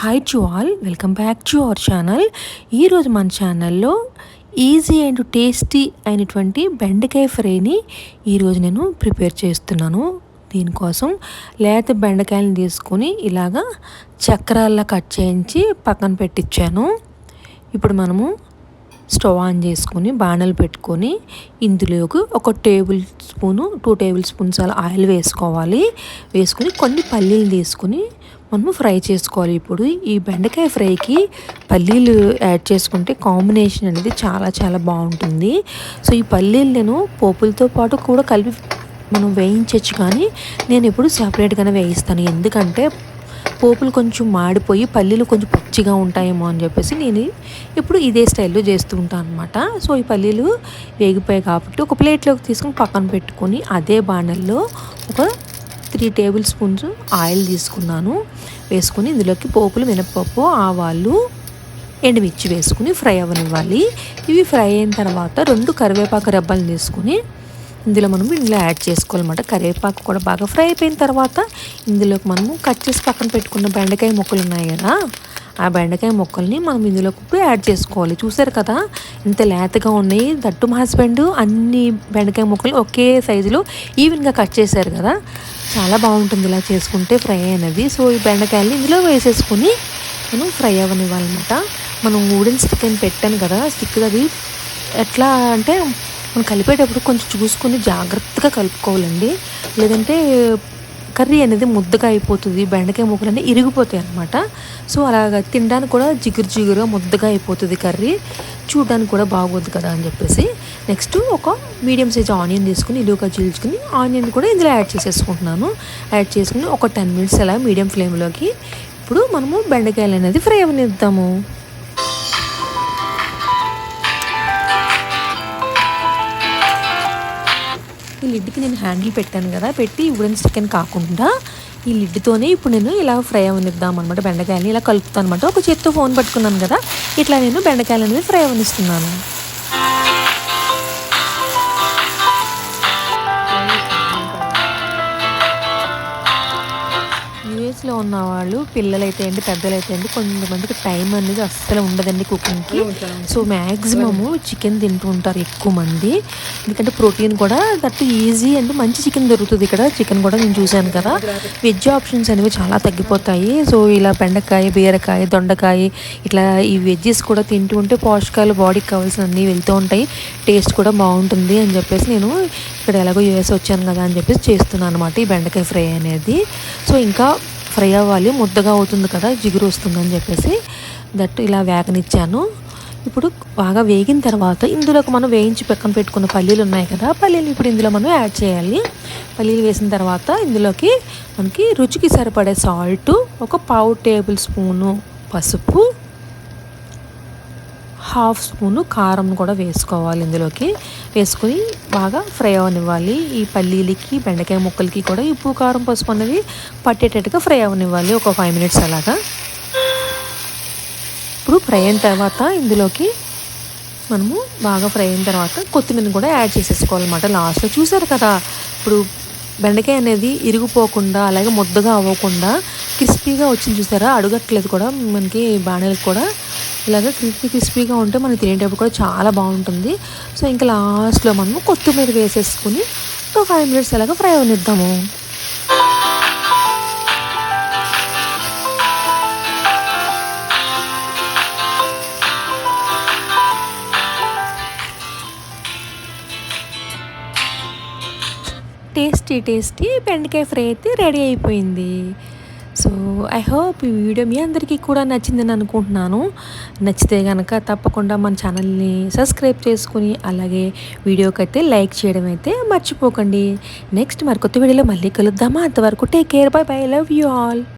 Hi to all welcome back to our channel ఈరోజు మన ఛానల్లో ఈజీ అండ్ టేస్టీ అయినటువంటి బెండకాయ ఫ్రైని ఈరోజు నేను ప్రిపేర్ చేస్తున్నాను. దీనికోసం లేత బెండకాయలను తీసుకొని ఇలాగా చక్రాల్లా కట్ చేయించి పక్కన పెట్టించాను ఇప్పుడు మనము స్టవ్ ఆన్ చేసుకొని బాణలు పెట్టుకొని ఇందులోకి ఒక table spoon two table spoons అలా ఆయిల్ వేసుకోవాలి. వేసుకొని కొన్ని పల్లీలు తీసుకొని మనము ఫ్రై చేసుకోవాలి. ఇప్పుడు ఈ బెండకాయ ఫ్రైకి పల్లీలు యాడ్ చేసుకుంటే కాంబినేషన్ అనేది చాలా చాలా బాగుంటుంది. సో ఈ పల్లీలు నేను పోపులతో పాటు కూడా కలిపి మనం వేయించవచ్చు కానీ నేను ఎప్పుడు సపరేట్గానే వేయిస్తాను. ఎందుకంటే పోపులు కొంచెం మాడిపోయి పల్లీలు కొంచెం పచ్చిగా ఉంటాయేమో అని చెప్పేసి నేను ఇప్పుడు ఇదే స్టైల్లో చేస్తూ ఉంటాను అనమాట సో ఈ పల్లీలు వేగిపోయాయి కాబట్టి ఒక ప్లేట్లోకి తీసుకొని పక్కన పెట్టుకొని అదే బాణల్లో ఒక త్రీ టేబుల్ స్పూన్స్ ఆయిల్ తీసుకున్నాను. వేసుకుని ఇందులోకి పోపులు మినపప్పు ఆవాలు ఎండుమిర్చి వేసుకుని ఫ్రై అవ్వనివ్వాలి. ఇవి ఫ్రై అయిన తర్వాత రెండు కరివేపాకు రెబ్బలు తీసుకుని ఇందులో మనం ఇందులో యాడ్ చేసుకోవాలన్నమాట. కరివేపాకు కూడా బాగా ఫ్రై అయిపోయిన తర్వాత ఇందులోకి మనము కట్ చేసి పక్కన పెట్టుకున్న బెండకాయ ముక్కలు ఉన్నాయి కదా ఆ బెండకాయ ముక్కల్ని మనం ఇందులో ఇప్పుడు యాడ్ చేసుకోవాలి. చూసారు కదా? ఇంత లేతగా ఉన్నాయి. దట్టు మా హస్బెండ్ అన్ని బెండకాయ ముక్కలు ఒకే సైజులో ఈవెన్గా కట్ చేశారు కదా? చాలా బాగుంటుంది ఇలా చేసుకుంటే ఫ్రై అయినది. సో ఈ బెండకాయలు ఇందులో వేసేసుకొని మనం ఫ్రై అవ్వనివ్వాలన్నమాట. మనం ఊడెన్ స్టిక్ అని పెట్టాను కదా? స్టిక్ అది ఎట్లా అంటే మనం కలిపేటప్పుడు కొంచెం చూసుకొని జాగ్రత్తగా కలుపుకోవాలండి. లేదంటే కర్రీ అనేది ముద్దగా అయిపోతుంది బెండకాయ ముక్కలు అనేవి ఇరిగిపోతాయి అనమాట సో అలాగ తినడానికి కూడా జిగురు జిగురుగా ముద్దగా అయిపోతుంది కర్రీ. చూడడానికి కూడా బాగోద్దు కదా అని చెప్పేసి. నెక్స్ట్ ఒక మీడియం సైజ్ ఆనియన్ తీసుకుని ఇలుగా చీల్చుకుని ఆనియన్ కూడా ఇందులో యాడ్ చేసేసుకుంటున్నాను. యాడ్ చేసుకుని ఒక టెన్ మినిట్స్ అలా మీడియం ఫ్లేమ్లోకి ఇప్పుడు మనము బెండకాయలు అనేది ఫ్రై అవనిద్దాము. ఈ లిడ్కి నేను హ్యాండిల్ పెట్టాను కదా పెట్టి వుడెన్ చికెన్ కాకుండా ఈ లిడ్తోనే ఇప్పుడు నేను ఇలా ఫ్రై అవనిద్దాం అనమాట బెండకాయలని ఇలా కలుపుతాను అనమాట ఒక చేత్తో ఫోన్ పట్టుకున్నాను కదా ఇట్లా నేను బెండకాయలు అనేది ఫ్రై అవనిస్తున్నాను. యూఎస్లో ఉన్న వాళ్ళు పిల్లలైతే ఏంటి పెద్దలైతే ఏంటి కొంతమందికి టైం అనేది అస్సలు ఉండదండి కుకింగ్కి. సో మ్యాక్సిమము చికెన్ తింటూ ఉంటారు ఎక్కువ మంది. ఎందుకంటే ప్రోటీన్ కూడా దట్ ఈజీ అండ్ మంచి చికెన్ దొరుకుతుంది ఇక్కడ. చికెన్ కూడా నేను చూశాను కదా. వెజ్ ఆప్షన్స్ అనేవి చాలా తగ్గిపోతాయి. సో ఇలా బెండకాయ బీరకాయ దొండకాయ ఇట్లా ఈ వెజ్జెస్ కూడా తింటూ ఉంటే పోషకాలు బాడీకి కావాల్సిన అన్నీ వెళ్తూ ఉంటాయి. టేస్ట్ కూడా బాగుంటుంది అని చెప్పేసి నేను ఇక్కడ ఎలాగో యూఎస్ వచ్చాను కదా అని చెప్పేసి చేస్తున్నాను అనమాట ఈ బెండకాయ ఫ్రై అనేది. సో ఇంకా ఫ్రై అవ్వాలి. ముద్దగా అవుతుంది కదా జిగురు వస్తుందని చెప్పేసి దట్ ఇలా వేగనిచ్చాను. ఇప్పుడు బాగా వేగిన తర్వాత ఇందులోకి మనం వేయించి పక్కన పెట్టుకున్న పల్లీలు ఉన్నాయి కదా పల్లీలు ఇప్పుడు ఇందులో మనం యాడ్ చేయాలి. పల్లీలు వేసిన తర్వాత ఇందులోకి మనకి రుచికి సరిపడే సాల్ట్ ఒక పావు టేబుల్ స్పూను పసుపు హాఫ్ స్పూను కారం కూడా వేసుకోవాలి ఇందులోకి. వేసుకొని బాగా ఫ్రై అవనివ్వాలి. ఈ పల్లీలకి బెండకాయ ముక్కలకి కూడా ఉప్పు కారం పసుపు అన్నవి పట్టేటట్టుగా ఫ్రై అవనివ్వాలి. ఒక ఫైవ్ మినిట్స్ అలాగా. ఇప్పుడు ఫ్రై అయిన తర్వాత ఇందులోకి మనము బాగా ఫ్రై అయిన తర్వాత కొత్తిమీర కూడా యాడ్ చేసేసుకోవాలన్నమాట. లాస్ట్లో చూసారు కదా ఇప్పుడు బెండకాయ అనేది ఇరిగిపోకుండా అలాగే ముద్దగా అవ్వకుండా క్రిస్పీగా వచ్చింది చూసారా? అడుగట్లేదు కూడా మనకి బాణలకు కూడా ఇలాగ క్రిస్పీ క్రిస్పీగా ఉంటే మనం తినేటప్పుడు కూడా చాలా బాగుంటుంది. సో ఇంకా లాస్ట్లో మనము కొత్తిమీర వేసేసుకుని ఒక ఫైవ్ మినిట్స్ అలాగా ఫ్రై అవనిద్దాము. టేస్టీ టేస్టీ బెండకాయ ఫ్రై అయితే రెడీ అయిపోయింది. సో ఐ హోప్ ఈ వీడియో మీ అందరికీ కూడా నచ్చిందని అనుకుంటున్నాను. నచ్చితే కనుక తప్పకుండా మన ఛానల్ని సబ్స్క్రైబ్ చేసుకుని అలాగే వీడియోకి అయితే లైక్ చేయడం అయితే మర్చిపోకండి. నెక్స్ట్ మరి కొత్త వీడియోలో మళ్ళీ కలుద్దామా? అంతవరకు take care bye bye love you all.